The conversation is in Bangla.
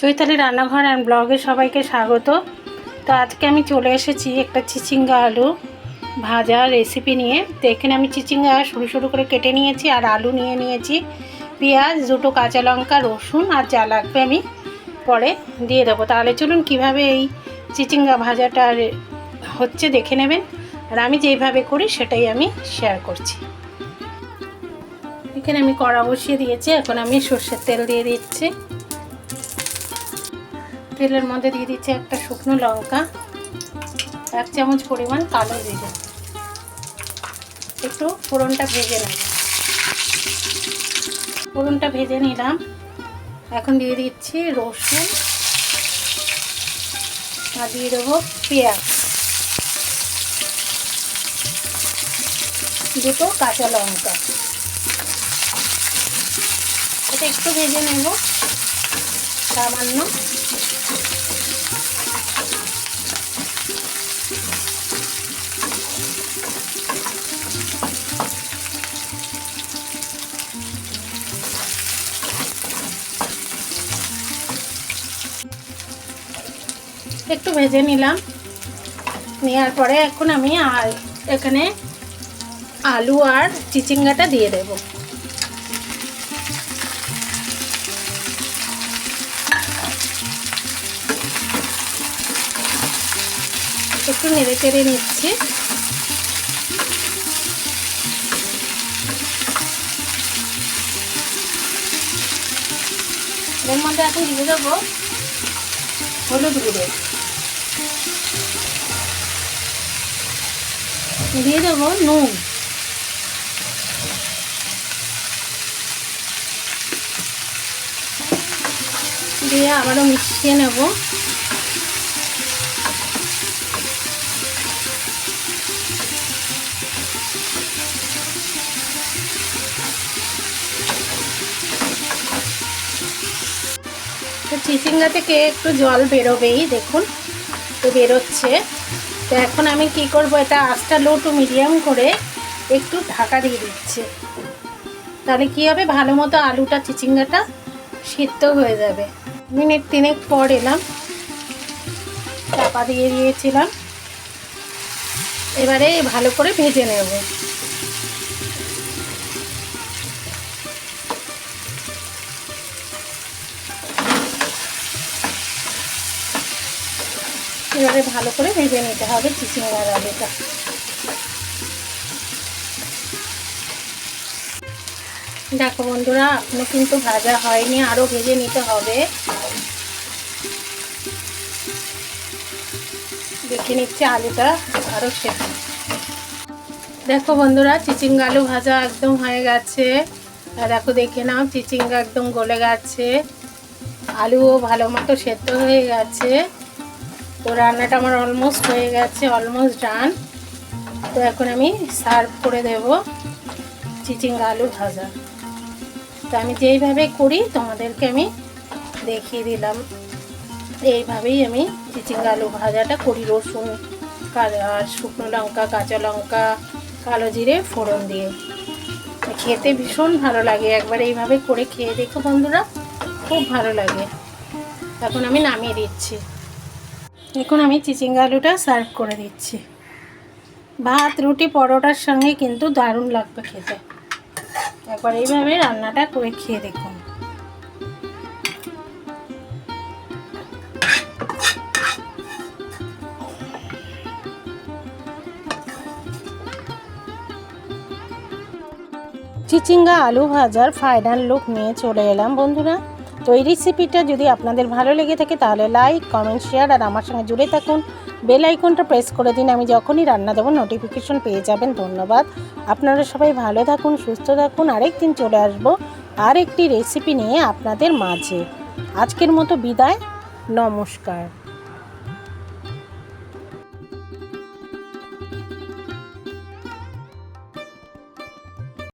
চৈতালি রান্নাঘর অ্যান্ড ব্লগে সবাইকে স্বাগত। তো আজকে আমি চলে এসেছি একটা চিচিঙ্গা আলু ভাজা রেসিপি নিয়ে। তো এখানে আমি চিচিঙ্গা সরু সরু করে কেটে নিয়েছি আর আলু নিয়ে নিয়েছি। পেঁয়াজ, দুটো কাঁচা লঙ্কা, রসুন আর যা লাগবে আমি পরে দিয়ে দেবো। তাহলে চলুন কীভাবে এই চিচিঙ্গা ভাজাটা হচ্ছে দেখে নেবেন। আর আমি যেইভাবে করি সেটাই আমি শেয়ার করছি। এখানে আমি কড়া বসিয়ে দিয়েছি। এখন আমি সর্ষের তেল দিয়ে দিচ্ছি। তেলের মধ্যে দিয়ে দিচ্ছি একটা শুকনো লঙ্কা, এক চামচ পরিমাণ কালো জিরে। একটু ফোড়নটা ভেজে নেব। ফোড়নটা ভেজে নিলাম। এখন দিয়ে দিচ্ছি রসুন আর দিয়ে দেবো পেঁয়াজ। দুটো কাঁচা লঙ্কা। এটা একটু ভেজে নেব। সামান্য একটু ভেজে নিলাম। নেওয়ার পরে এখন আমি আর এখানে আলু আর চিচিঙ্গাটা দিয়ে দেব। একটু নেড়ে চেড়ে নিচ্ছি। এর মধ্যে এখন দিয়ে দেবো হলুদ গুঁড়ো। দিয়ে দেবো নুন। দিয়ে আবারও মিশিয়ে নেব। চিচিঙ্গা থেকে একটু জল বেরোবেই দেখুন। তো বেরোচ্ছে। তো এখন আমি কি করব, এটা আঁচটা লো টু মিডিয়াম করে একটু ঢাকা দিয়ে দিচ্ছে। তাহলে কি হবে? ভালো মতো আলুটা, চিচিঙ্গাটা সিদ্ধ হয়ে যাবে। মিনিট তিনেক পর এলাম। চাপা দিয়ে দিয়েছিলাম। এবারে ভালো করে ভেজে নেব। এবারে ভালো করে ভেজে নিতে হবে চিচিঙ্গার আলুটা। দেখো বন্ধুরা, এখনও কিন্তু ভাজা হয়নি আরও ভেজে নিতে হবে। দেখে নিচ্ছে আলুটা আরও সেদ্ধ। দেখো বন্ধুরা, চিচিঙ্গা আলু ভাজা একদম হয়ে গেছে। দেখো, দেখে নাও, চিচিঙ্গা একদম গলে গেছে। আলুও ভালো মতো সেদ্ধ হয়ে গেছে। তো রান্নাটা আমার অলমোস্ট হয়ে গেছে অলমোস্ট ডান তো এখন আমি সার্ভ করে দেব চিচিঙ্গা আলু ভাজা। তো আমি যেইভাবে করি, তোমাদেরকে আমি দেখিয়ে দিলাম। এইভাবেই আমি চিচিঙ্গা আলু ভাজাটা করি। রসুন আর শুকনো লঙ্কা, কাঁচা লঙ্কা, কালো জিরে ফোড়ন দিয়ে। খেতে ভীষণ ভালো লাগে, একবার এইভাবে করে খেয়ে দেখো বন্ধুরা, খুব ভালো লাগে। এখন আমি নামিয়ে দিচ্ছি। এখন আমি চিচিঙ্গা আলুটা সার্ভ করে দিচ্ছি। ভাত, রুটি, পরোটার সঙ্গে কিন্তু দারুণ লাগবে খেতে। একবার এইভাবে রান্নাটা করে খেয়ে দেখুন। চিচিঙ্গা আলু ভাজার ফাইনাল লুক নিয়ে চলে এলাম বন্ধুরা। তো এই রেসিপিটা যদি আপনাদের ভালো লেগে থাকে তাহলে লাইক কমেন্ট শেয়ার আর আমার সঙ্গে জুড়ে থাকুন। বেল আইকনটা প্রেস করে দিন, আমি যখনই রান্না দেবো নোটিফিকেশন পেয়ে যাবেন। ধন্যবাদ। আপনারা সবাই ভালো থাকুন, সুস্থ থাকুন আরেক দিন চলে আসব আর একটি রেসিপি নিয়ে আপনাদের মাঝে। আজকের মতো বিদায়, নমস্কার।